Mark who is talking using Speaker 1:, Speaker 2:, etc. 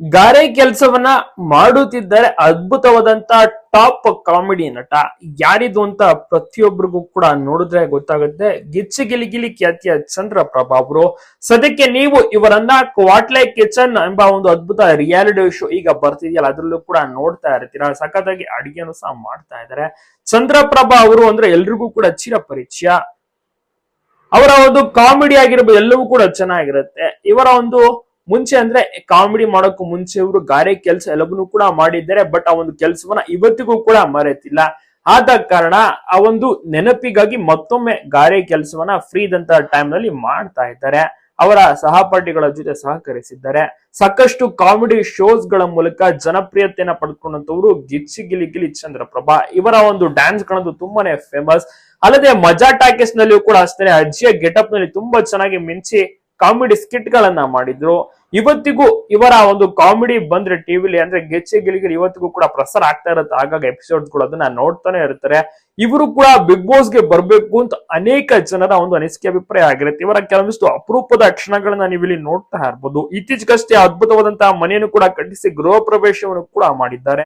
Speaker 1: ಗಾರೆ ಕೆಲಸವನ್ನ ಮಾಡುತ್ತಿದ್ದರೆ ಅದ್ಭುತವಾದಂತ ಟಾಪ್ ಕಾಮಿಡಿ ನಟ. ಯಾರಿದು ಅಂತ ಪ್ರತಿಯೊಬ್ಬರಿಗೂ ಕೂಡ ನೋಡಿದ್ರೆ ಗೊತ್ತಾಗುತ್ತೆ. ಗಿಚ್ಚಿ ಗಿಲಿ ಗಿಲಿ ಖ್ಯಾತಿಯ ಚಂದ್ರಪ್ರಭಾ ಅವರು. ಸದ್ಯಕ್ಕೆ ನೀವು ಇವರನ್ನ ಕ್ವಾಟ್ಲೆ ಕಿಚನ್ ಎಂಬ ಒಂದು ಅದ್ಭುತ ರಿಯಾಲಿಟಿ ಶೋ ಈಗ ಬರ್ತಿದೆಯಲ್ಲ, ಅದರಲ್ಲೂ ಕೂಡ ನೋಡ್ತಾ ಇರ್ತೀರಾ? ಸಖತ್ತಾಗಿ ಅಡಿಗೆನೂ ಸಹ ಮಾಡ್ತಾ ಇದ್ದಾರೆ. ಚಂದ್ರಪ್ರಭಾ ಅವರು ಅಂದ್ರೆ ಎಲ್ರಿಗೂ ಕೂಡ ಚಿರ ಪರಿಚಯ. ಅವರ ಒಂದು ಕಾಮಿಡಿ ಆಗಿರ್ಬೋದು, ಎಲ್ಲವೂ ಕೂಡ ಚೆನ್ನಾಗಿರುತ್ತೆ. ಇವರ ಒಂದು ಮುಂಚೆ ಅಂದ್ರೆ ಕಾಮಿಡಿ ಮಾಡೋಕ್ಕೂ ಮುಂಚೆ ಇವರು ಗಾರೆ ಕೆಲಸ ಎಲ್ಲವನ್ನೂ ಕೂಡ ಮಾಡಿದ್ದಾರೆ ಬಟ್ ಆ ಒಂದು ಕೆಲಸವನ್ನ ಇವತ್ತಿಗೂ ಕೂಡ ಮರೆತಿಲ್ಲ. ಆದ ಕಾರಣ ಆ ಒಂದು ನೆನಪಿಗಾಗಿ ಮತ್ತೊಮ್ಮೆ ಗಾರೆ ಕೆಲಸವನ್ನ ಫ್ರೀ ಟೈಮ್ನಲ್ಲಿ ಟೈಮ್ನಲ್ಲಿ ಮಾಡ್ತಾ ಇದ್ದಾರೆ. ಅವರ ಸಹಪಾಠಿಗಳ ಜೊತೆ ಸಹಕರಿಸಿದ್ದಾರೆ. ಸಾಕಷ್ಟು ಕಾಮಿಡಿ ಶೋಸ್ಗಳ ಮೂಲಕ ಜನಪ್ರಿಯತೆಯನ್ನ ಪಡೆದುಕೊಂಡಂತವರು ಗಿಚ್ಚಿ ಗಿಲಿ ಗಿಲಿ ಚಂದ್ರಪ್ರಭಾ. ಇವರ ಒಂದು ಡ್ಯಾನ್ಸ್ ಗಳಂತೂ ತುಂಬಾನೇ ಫೇಮಸ್ ಅಲ್ಲದೆ ಮಜಾ ಟಾಕೀಸ್ ನಲ್ಲಿಯೂ ಕೂಡ ಅಷ್ಟೇ ಅಜ್ಜಿಯ ಗೆಟಪ್ನಲ್ಲಿ ತುಂಬಾ ಚೆನ್ನಾಗಿ ಮಿಂಚಿ ಕಾಮಿಡಿ ಸ್ಕಿಟ್ ಗಳನ್ನ ಮಾಡಿದ್ರು. ಇವತ್ತಿಗೂ ಇವರ ಒಂದು ಕಾಮಿಡಿ ಬಂದ್ರೆ ಟಿವಿಲಿ ಅಂದ್ರೆ ಗೆಚ್ಚೆ ಗಿಲಿಗಿಲಿ ಇವತ್ತಿಗೂ ಕೂಡ ಪ್ರಸಾರ ಆಗ್ತಾ ಇರುತ್ತೆ. ಆಗಾಗ ಎಪಿಸೋಡ್ಗಳು ಅದನ್ನ ನೋಡ್ತಾನೆ ಇರ್ತಾರೆ. ಇವರು ಕೂಡ ಬಿಗ್ ಬಾಸ್ಗೆ ಬರ್ಬೇಕು ಅಂತ ಅನೇಕ ಜನರ ಒಂದು ಅನಿಸಿಕೆ ಅಭಿಪ್ರಾಯ ಆಗಿರುತ್ತೆ. ಇವರ ಕೆಲವೊಂದಿಷ್ಟು ಅಪರೂಪದ ಕ್ಷಣಗಳನ್ನ ನೀವು ಇಲ್ಲಿ ನೋಡ್ತಾ ಇರ್ಬೋದು. ಇತ್ತೀಚೆಗಷ್ಟೇ ಅದ್ಭುತವಾದಂತಹ ಮನೆಯನ್ನು ಕೂಡ ಕಟ್ಟಿಸಿ ಗೃಹ ಪ್ರವೇಶವನ್ನು ಕೂಡ ಮಾಡಿದ್ದಾರೆ.